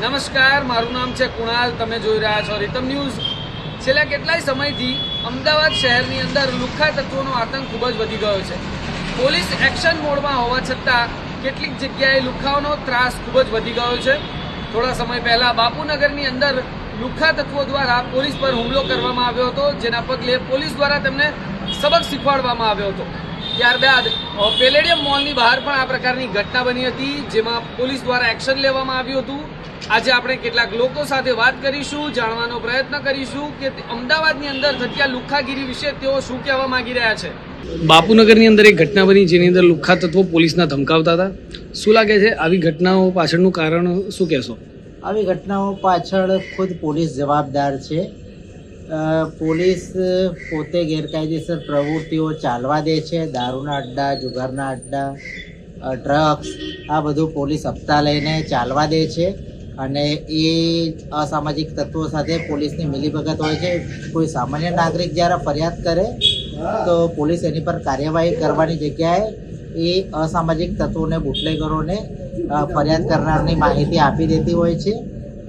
નમસ્કાર, મારું નામ છે કુણાલ, તમે જોઈ રહ્યા છો રીતમ ન્યૂઝ. છેલ્લા કેટલાય સમયથી અમદાવાદ શહેરની અંદર લુખ્ખા તત્વોનો આતંક ખૂબ જ વધી ગયો છે. પોલીસ એક્શન મોડમાં હોવા છતાં કેટલીક જગ્યાએ લુખ્ખાઓનો ત્રાસ ખૂબ જ વધી ગયો છે. થોડા સમય પહેલાં બાપુનગરની અંદર લુખ્ખા તત્વો દ્વારા પોલીસ પર હુમલો કરવામાં આવ્યો હતો, જેના પગલે પોલીસ દ્વારા તેમને સબક શીખવાડવામાં આવ્યો હતો. ત્યારબાદ પેલેડિયમ મોલની બહાર પણ આ પ્રકારની ઘટના બની હતી જેમાં પોલીસ દ્વારા એક્શન લેવામાં આવ્યું હતું. આજે આપણે કેટલાક લોકો સાથે વાત કરીશું જાણવાનો પ્રયત્ન કરીશું કે તે અમદાવાદની અંદર થતી આ લુખ્ખાગીરી વિશે તેઓ શું કહેવા માંગી રહ્યા છે. બાપુનગરની અંદર એક ઘટના બની જેની અંદર લુખ્ખા તત્વો પોલીસના ધમકાવતા હતા. શું લાગે છે આવી ઘટનાઓ પાછળનું કારણ શું કહેશો? આવી ઘટનાઓ પાછળ ખુદ પોલીસ જવાબદાર છે. પોલીસ પોતે ગેરકાયદેસર પ્રવૃત્તિઓ ચાલવા દે છે. દારૂના અડ્ડા, જુગારના અડ્ડા ડ્રગ્સ આ બધું પોલીસ હપ્તા લઈને ચાલવા દે છે. અને એ અસામાજિક તત્વો સાથે પોલીસની મિલીભગત હોય છે. કોઈ સામાન્ય નાગરિક જ્યારે ફરિયાદ કરે, તો પોલીસ એની પર કાર્યવાહી કરવાની જગ્યાએ એ અસામાજિક તત્વોને, બુટલેગરોને ફરિયાદ કરનારની માહિતી આપી દેતી હોય છે.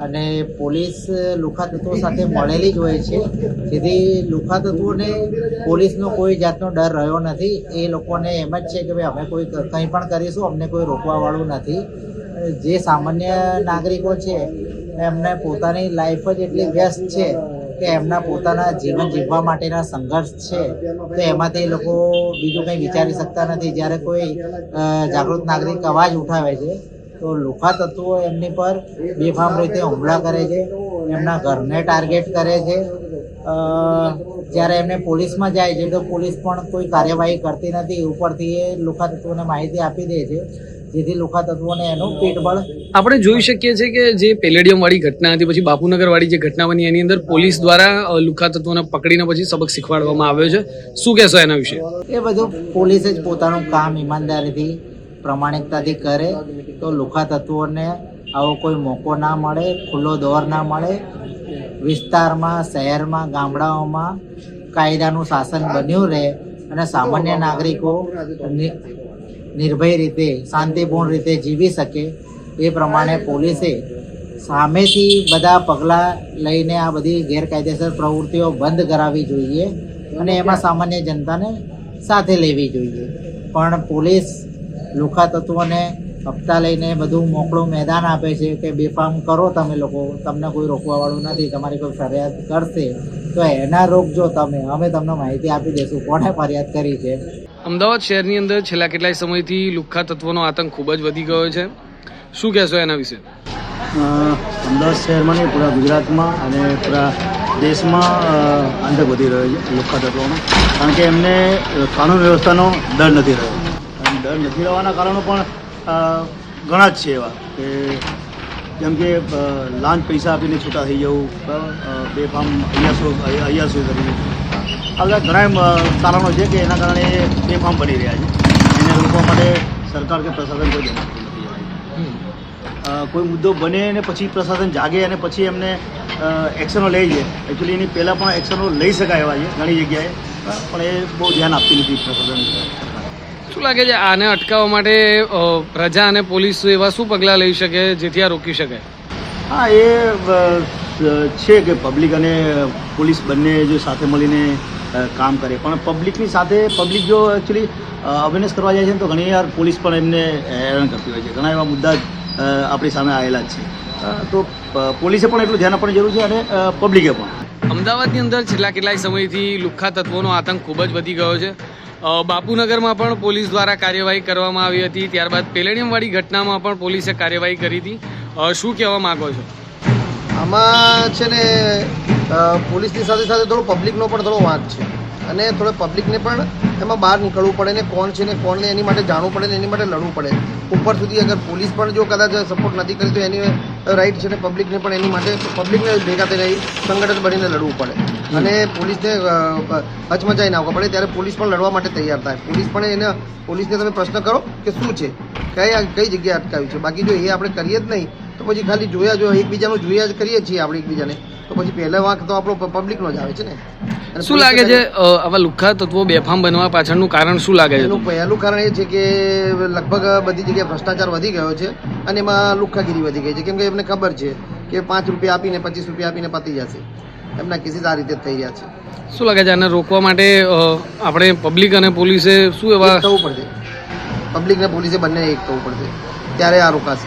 અને પોલીસ લુખા તત્વો સાથે મળેલી જ હોય છે. જેથી લુખા તત્વોને પોલીસનો કોઈ જાતનો ડર રહ્યો નથી. એ લોકોને એમ જ છે કે ભાઈ અમે કોઈ કંઈ પણ કરીશું, અમને કોઈ રોકવાવાળું નથી. જે સામાન્ય નાગરિકો છે, એમને પોતાની લાઈફ જ એટલી વ્યસ્ત છે કે એમના પોતાના જીવન જીવવા માટેના સંઘર્ષ છે. તો એમાંથી એ લોકો બીજું કંઈ વિચારી શકતા નથી. જ્યારે કોઈ જાગૃત નાગરિક અવાજ ઉઠાવે છે તો લુખા તત્વો એમની પર બેફામ રીતે હુમલા કરે છે. એમના ઘરને ટાર્ગેટ કરે છે. જ્યારે એમને પોલીસમાં જાય છે તો પોલીસ પણ કોઈ કાર્યવાહી કરતી નથી. ઉપરથી એ લુખા તત્વોને માહિતી આપી દે છે. જેથી લુખા તત્વોને એનું પેટબળ આપણે જોઈ શકીએ છીએ કે જે પેલેડિયમ વાળી ઘટના હતી પછી બાપુનગર વાળી જે ઘટના બની એની અંદર પોલીસ દ્વારા લુખા તત્વોને પકડીને પછી સબક શીખવાડવામાં આવ્યો છે. શું કહેશો એના વિશે? એ બધું પોલીસે જ પોતાનું કામ ઈમાનદારીથી પ્રમાણિકતાથી કરે, તો લુખા તત્વોને આવો કોઈ મોકો ના મળે, ખુલ્લો દોર ના મળે. વિસ્તારમાં, શહેરમાં, ગામડાઓમાં કાયદાનું શાસન બન્યું રહે અને સામાન્ય નાગરિકો નિર્ભય રીતે, શાંતિપૂર્ણ રીતે જીવી શકે એ પ્રમાણે પોલીસે સામેથી બધા પગલાં લઈને આ બધી ગેરકાયદેસર પ્રવૃત્તિઓ બંધ કરાવવી જોઈએ અને એમાં સામાન્ય જનતાને સાથે લેવી જોઈએ. પણ પોલીસ લુખા તત્વોને હપ્તા લઈને બધું મોકળું મેદાન આપે છે કે બેફામ કરો તમે લોકો તમને કોઈ રોકવાવાળું નથી તમારી કોઈ ફરિયાદ કરશે તો એના રોકજો તમે અમે તમને માહિતી આપી દઈશું કોણે ફરિયાદ કરી છે. અમદાવાદ શહેરની અંદર છેલ્લા કેટલાય સમયથી લુખ્ખા તત્વોનો આતંક ખૂબ જ વધી ગયો છે. શું કહેશો એના વિશે? અમદાવાદ શહેરમાં નહીં પૂરા ગુજરાતમાં અને પૂરા દેશમાં આતંક વધી રહ્યો છે લુખ્ખા તત્વોનો કારણ કે એમને કાનૂન વ્યવસ્થાનો ડર નથી રહ્યો. ડર નથી રહેવાના કારણો પણ ઘણા જ છે એવા કે જેમ કે લાંચ પૈસા આપીને છૂટા થઈ જવું બરાબર ફામ બેફામ અહીંયા શું અહીંયા શું કરી આ બધા ઘણા કારણો છે કે એના કારણે બે બેફામ બની રહ્યા છે. એને રોકવા માટે સરકાર કે પ્રશાસન કોઈ જણાવતું નથી કોઈ મુદ્દો બને અને પછી પ્રશાસન જાગે અને પછી એમને એક્શનો લઈ છે. એકચ્યુઅલી એની પહેલાં પણ એક્શનો લઈ શકાય એવા છે ઘણી જગ્યાએ, પણ એ બહુ ધ્યાન આપતી નથી પ્રશાસન શું લાગે છે આને અટકાવવા માટે પ્રજા અને પોલીસ એવા શું પગલાં લઈ શકે જેથી આ રોકી શકે હા એ છે કે પબ્લિક અને પોલીસ બંને જો સાથે મળીને કામ કરે. પણ પબ્લિકની સાથે પબ્લિક જો એકચ્યુઅલી અવેરનેસ કરવા જાય છે ને તો ઘણી વાર પોલીસ પણ એમને હેરાન કરતી હોય છે. ઘણા એવા મુદ્દા આપણી સામે આવેલા જ છે. તો પોલીસે પણ એટલું ધ્યાન આપવાની જરૂર છે અને પબ્લિકે પણ. અમદાવાદની અંદર છેલ્લા કેટલાય સમયથી લુખ્ખા તત્વોનો આતંક ખૂબ જ વધી ગયો છે. બાપુનગરમાં પણ પોલીસ દ્વારા કાર્યવાહી કરવામાં આવી હતી. ત્યારબાદ પેલેડિયમવાળી ઘટનામાં પણ પોલીસે કાર્યવાહી કરી હતી. શું કહેવા માગો છો? આમાં છે ને પોલીસની સાથે સાથે થોડો પબ્લિકનો પણ થોડો વાંક છે. અને થોડો પબ્લિકને પણ એમાં બહાર નીકળવું પડે ને કોણ છે ને કોણ ને એની માટે જાણવું પડે ને એની માટે લડવું પડે. ઉપર સુધી અગર પોલીસ પણ જો કદાચ સપોર્ટ નથી કરી તો એની રાઈટ છે ને પબ્લિકને પણ એની માટે પબ્લિકને ભેગા થઈને સંગઠન બનીને લડવું પડે. અને પોલીસને હચમચાઈ નાખવા પડે ત્યારે પોલીસ પણ લડવા માટે તૈયાર થાય. પોલીસ પણ એને પોલીસને તમે પ્રશ્ન કરો કે શું છે? કઈ કઈ જગ્યાએ અટકાવ્યું છે? બાકી જો એ આપણે કરીએ જ નહીં તો પછી ખાલી જોયા જો એકબીજાનું જોયા જ કરીએ છીએ આપણે એકબીજાને. તો પછી પહેલા વાંક તો આપણો પબ્લિકનો જ આવે છે ને. શું લાગે છે આવા લુખ્ખા તત્વો બેફામ બનવા પાછળનું કારણ શું લાગે છે? એનું પહેલું કારણ એ છે કે લગભગ બધી જગ્યાએ ભ્રષ્ટાચાર વધી ગયો છે અને એમાં લુખ્ખાગીરી વધી ગઈ છે. કેમ કે એમને ખબર છે કે પાંચ રૂપિયા આપીને પચીસ રૂપિયા આપીને પતી જશે. એમના કેસીસ આ રીતે થઈ રહ્યા છે. શું લાગે છે આને રોકવા માટે આપણે પબ્લિક અને પોલીસે શું એવા થવું પડશે. પબ્લિક ને પોલીસે બંને એક થવું પડશે. ત્યારે આ રોકાશે.